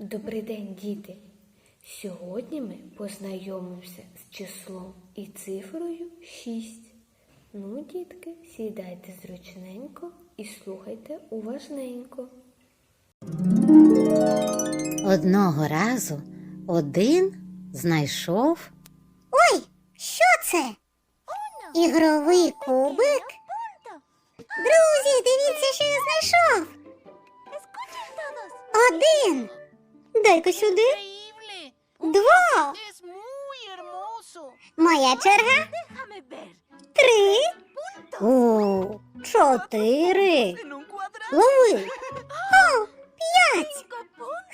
Добрий день, діти! Сьогодні ми познайомимося з числом і цифрою 6. Ну, дітки, сідайте зручненько і слухайте уважненько. Одного разу один знайшов Ой, що це? Ігровий кубик? Друзі, дивіться, що я знайшов. Один. Дай-ка сюди. Два. Моя черга. Три. О, чотири. Лови. О, п'ять.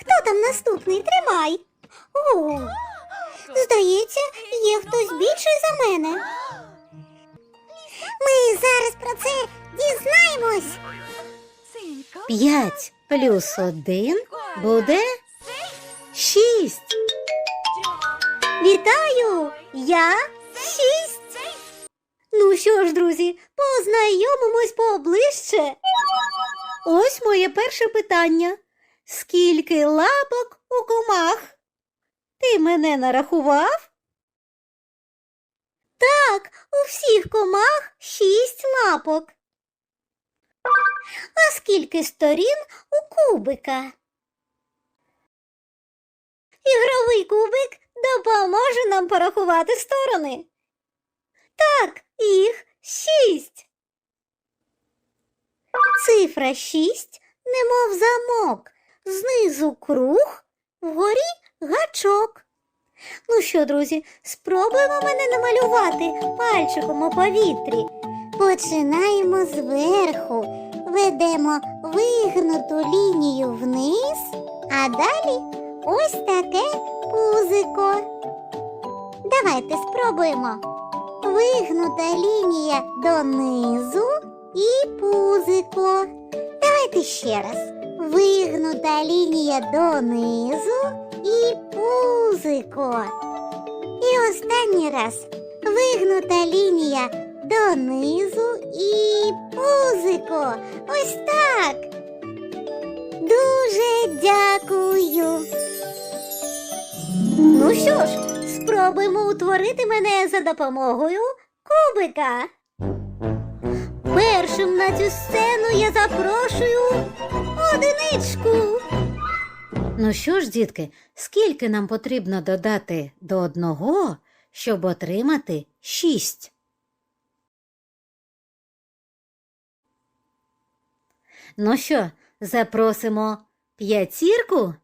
Хто там наступний? Тримай. О, здається, є хтось більший за мене. Ми зараз про це дізнаємось. П'ять плюс один буде шість. Вітаю! Я шість. Ну що ж, друзі, познайомимось поближче. Ось моє перше питання. Скільки лапок у комах? Ти мене нарахував? Так, у всіх комах шість лапок. А скільки сторін у кубика? Ігровий кубик допоможе нам порахувати сторони. Так, їх шість. Цифра шість, немов замок, знизу круг, вгорі гачок. Ну що, друзі, спробуємо мене намалювати пальчиком у повітрі. Починаємо зверху, ведемо вигнуту лінію вниз, а далі ось таке пузико. Давайте спробуємо. Вигнута лінія донизу і пузико. Давайте ще раз. Вигнута лінія донизу і пузико. І останній раз. Вигнута лінія донизу і пузико. Ось так. Дуже дякую. Ну що ж, спробуємо утворити мене за допомогою кубика. Першим на цю сцену я запрошую одиничку. Ну що ж, дітки, скільки нам потрібно додати до одного, щоб отримати шість? Ну що, запросимо п'ятірку?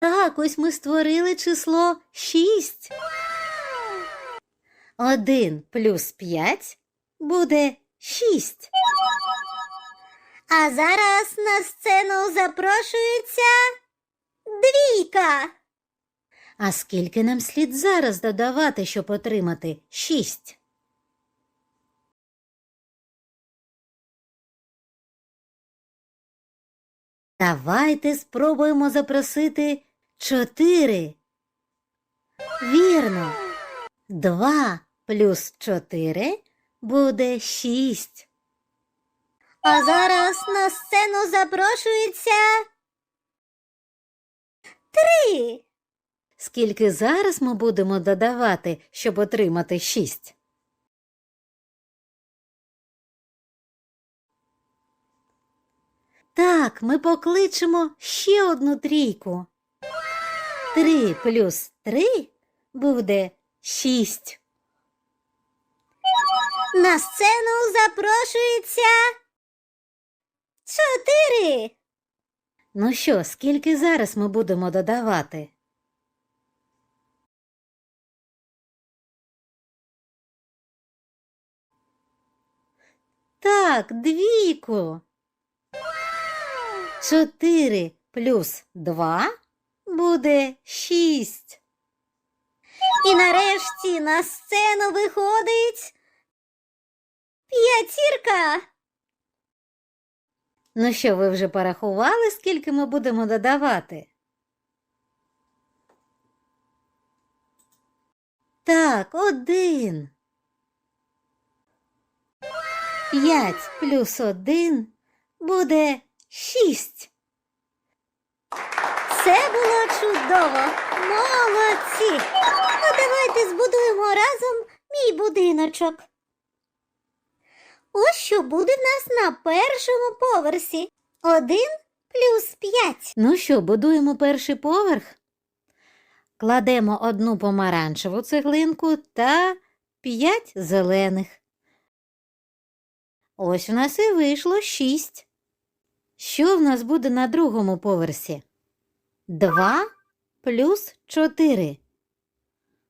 Так, ось ми створили число шість. Один плюс п'ять буде шість. А зараз на сцену запрошується двійка. А скільки нам слід зараз додавати, щоб отримати шість? Давайте спробуємо запросити чотири. Вірно. Два плюс чотири буде шість. А зараз на сцену запрошується три. Скільки зараз ми будемо додавати, щоб отримати шість? Так, ми покличемо ще одну трійку. Три плюс три буде шість. На сцену запрошується чотири. Ну що, скільки зараз ми будемо додавати? Так, двійку. Чотири плюс два буде шість. І нарешті на сцену виходить п'ятірка. Ну що, ви вже порахували, скільки ми будемо додавати? Так, один. П'ять плюс один буде шість. Це було чудово. Молодці. А давайте збудуємо разом мій будиночок. Ось що буде в нас на першому поверсі. Один плюс п'ять. Ну що, будуємо перший поверх? Кладемо одну помаранчеву цеглинку та п'ять зелених. Ось у нас і вийшло шість. Що в нас буде на другому поверсі? Два плюс чотири.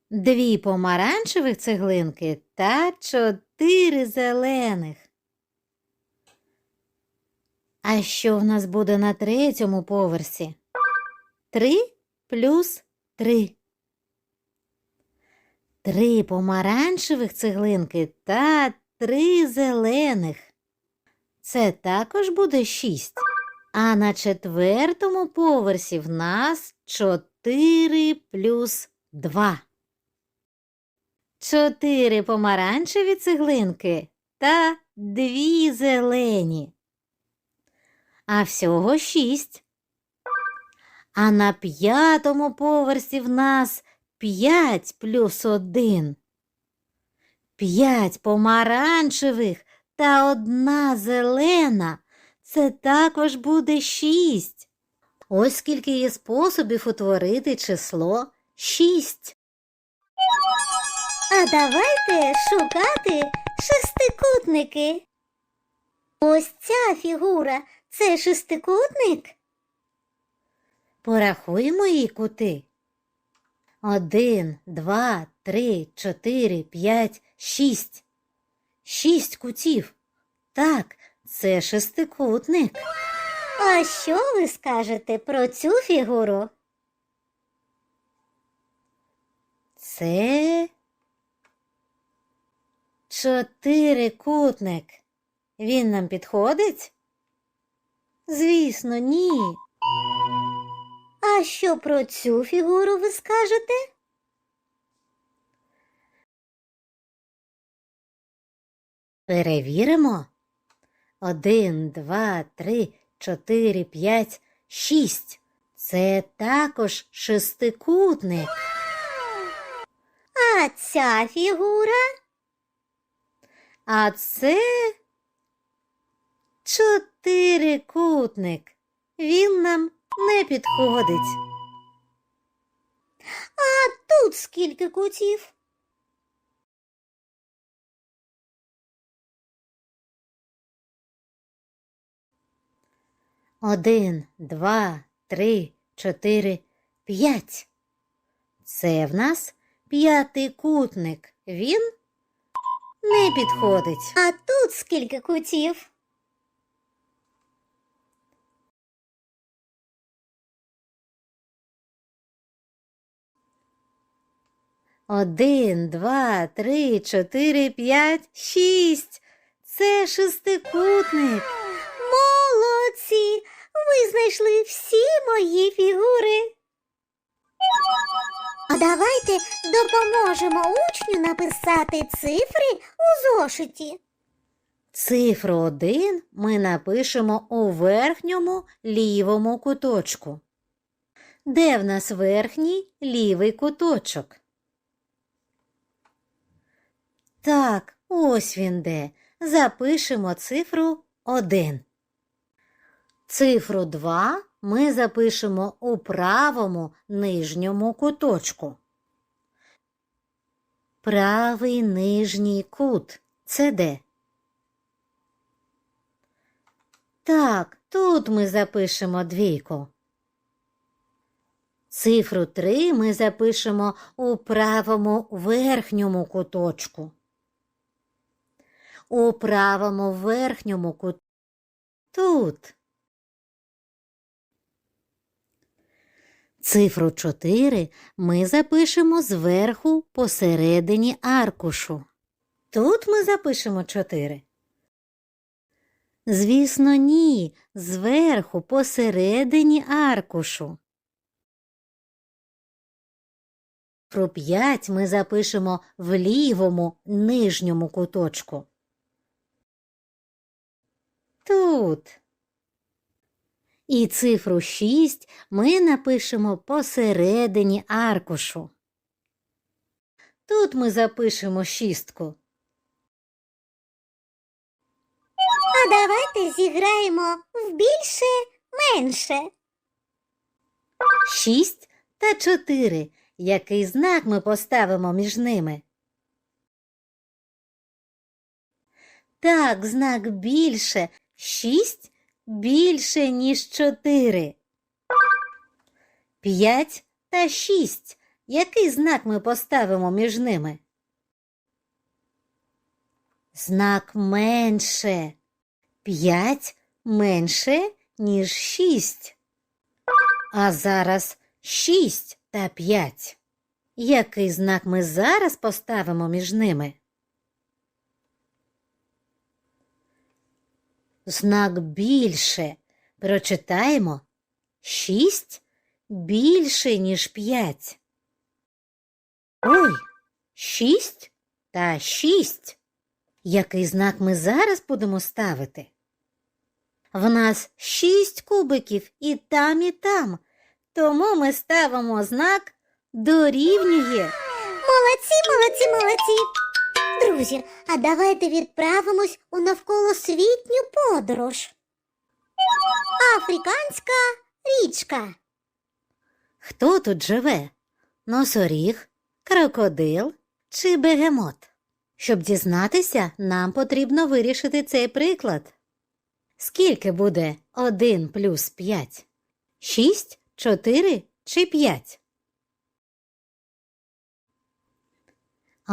Дві помаранчевих цеглинки та чотири зелених. А що в нас буде на третьому поверсі? Три плюс три. Три помаранчевих цеглинки та три зелених. Це також буде шість. А на четвертому поверсі в нас чотири плюс два. Чотири помаранчеві цеглинки та дві зелені а всього шість. А на п'ятому поверсі в нас п'ять плюс один. П'ять помаранчевих та одна зелена. Це також буде шість. Ось скільки є способів утворити число шість. А давайте шукати шестикутники. Ось ця фігура це шестикутник. Порахуємо її кути. Один, два, три, чотири, п'ять, шість. Шість кутів. Так, це шестикутник. А що ви скажете про цю фігуру? Це чотирикутник. Він нам підходить? Звісно, ні. А що про цю фігуру ви скажете? Перевіримо. Один, два, три, чотири, п'ять, шість. Це також шестикутник. А ця фігура? А це чотирикутник. Він нам не підходить. А тут скільки кутів? Один, два, три, чотири, п'ять. Це в нас п'ятикутник. Він не підходить. А тут скільки кутів? Один, два, три, чотири, п'ять, шість. Це шестикутник. Молодці! Ви знайшли всі мої фігури. А давайте допоможемо учню написати цифри у зошиті. Цифру один ми напишемо у верхньому лівому куточку. Де в нас верхній лівий куточок? Так, ось він де. Запишемо цифру 1. Цифру 2 ми запишемо у правому нижньому куточку. Правий нижній кут. Це де? Так, тут ми запишемо двійку. Цифру 3 ми запишемо у правому верхньому куточку. У правому верхньому куточку. Тут. Цифру 4 ми запишемо зверху посередині аркушу. Тут ми запишемо 4. Звісно, ні, зверху посередині аркушу. Цифру 5 ми запишемо в лівому нижньому куточку. Тут. І цифру 6 ми напишемо посередині аркушу. Тут ми запишемо шістку. А давайте зіграємо в більше менше. Шість та чотири. Який знак ми поставимо між ними? Так, знак більше. Шість більше, ніж чотири. П'ять та шість. Який знак ми поставимо між ними? Знак менше. П'ять менше, ніж шість. А зараз шість та п'ять. Який знак ми зараз поставимо між ними? Знак більше. Прочитаємо шість більше, ніж п'ять. Ой, шість та шість. Який знак ми зараз будемо ставити? В нас шість кубиків і там, і там. Тому ми ставимо знак дорівнює. Молодці, молодці, молодці. Друзі, а давайте відправимось у навколосвітню подорож. Африканська річка. Хто тут живе? Носоріг, крокодил чи бегемот? Щоб дізнатися, нам потрібно вирішити цей приклад. Скільки буде 1 плюс 5? 6, 4 чи 5?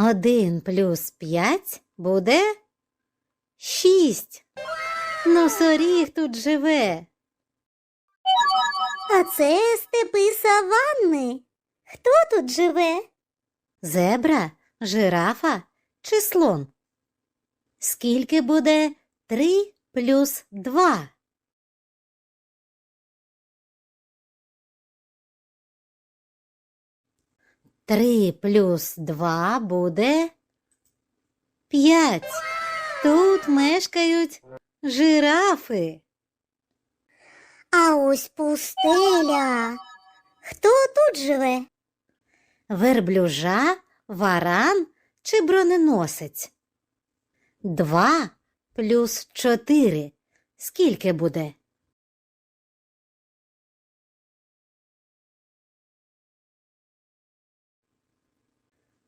1 плюс 5 буде 6. Носоріг тут живе. А це степи саванни. Хто тут живе? Зебра, жирафа чи слон? Скільки буде 3 плюс 2? Три плюс два буде п'ять. Тут мешкають жирафи. А ось пустеля. Хто тут живе? Верблюжа, варан чи броненосець? Два плюс чотири. Скільки буде?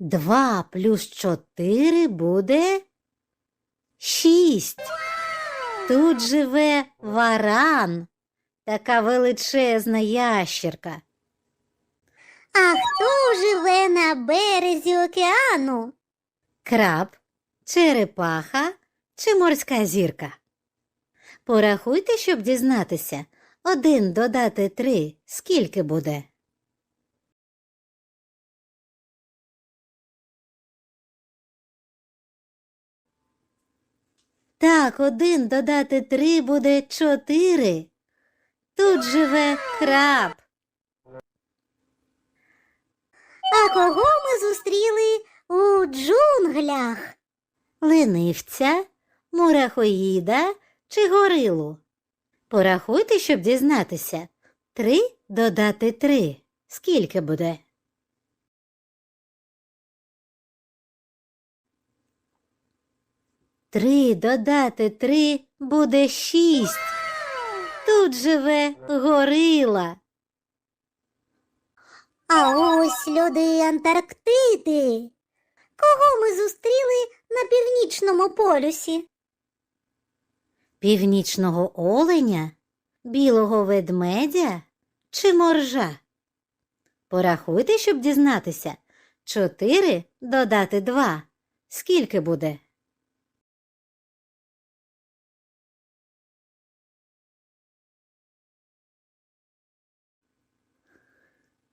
Два плюс чотири буде шість. Тут живе варан, така величезна ящерка. А хто живе на березі океану? Краб, черепаха чи морська зірка? Порахуйте, щоб дізнатися. Один додати три. Скільки буде? Так, один додати три буде чотири. Тут живе краб. А кого ми зустріли у джунглях? ленивця, мурахоїда чи горилу. Порахуйте, щоб дізнатися. Три додати три. Скільки буде? Три додати три буде шість. Тут живе горила. А ось люди Антарктиди. Кого ми зустріли на північному полюсі? Північного оленя, білого ведмедя чи моржа? Порахуйте, щоб дізнатися. Чотири додати два. Скільки буде?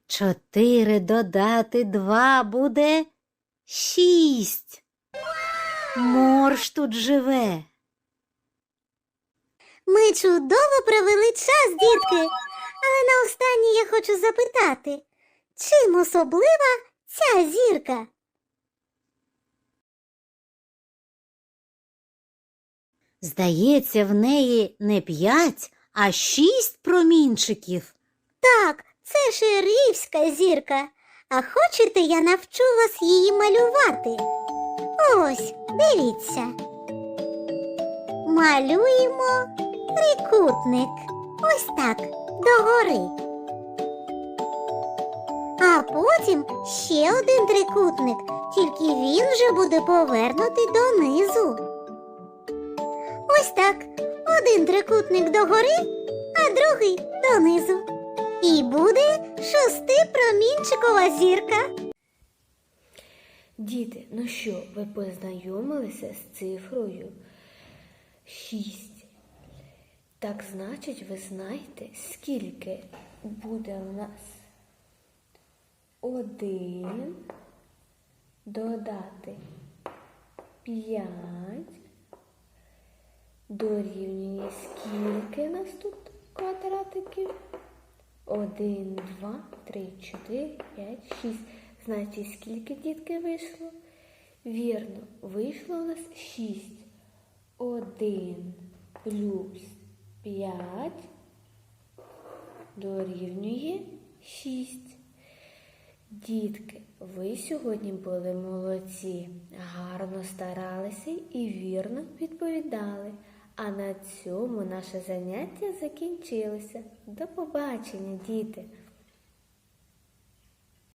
Чотири додати два буде шість. Морж тут живе. Ми чудово провели час, дітки. Але наостаннє я хочу запитати, чим особлива ця зірка? Здається, в неї не п'ять, а шість промінчиків. Так, це шерифська зірка. А хочете, я навчу вас її малювати? Ось, дивіться. Малюємо трикутник. Ось так, догори. А потім ще один трикутник, тільки він вже буде повернутий донизу. Ось так. Один трикутник догори, а другий донизу. І буде шестипромінчикова зірка. Діти, ну що, ви познайомилися з цифрою 6. Так значить, ви знаєте, скільки буде у нас 1 додати 5 дорівнює скільки нас тут квадратиків? 1, 2, 3, 4, 5, 6. Значить, скільки дітки вийшло? Вірно, вийшло у нас 6. 1 плюс 5 дорівнює 6. Дітки, ви сьогодні були молодці, гарно старалися і вірно відповідали. А на цьому наше заняття закінчилося. До побачення, діти!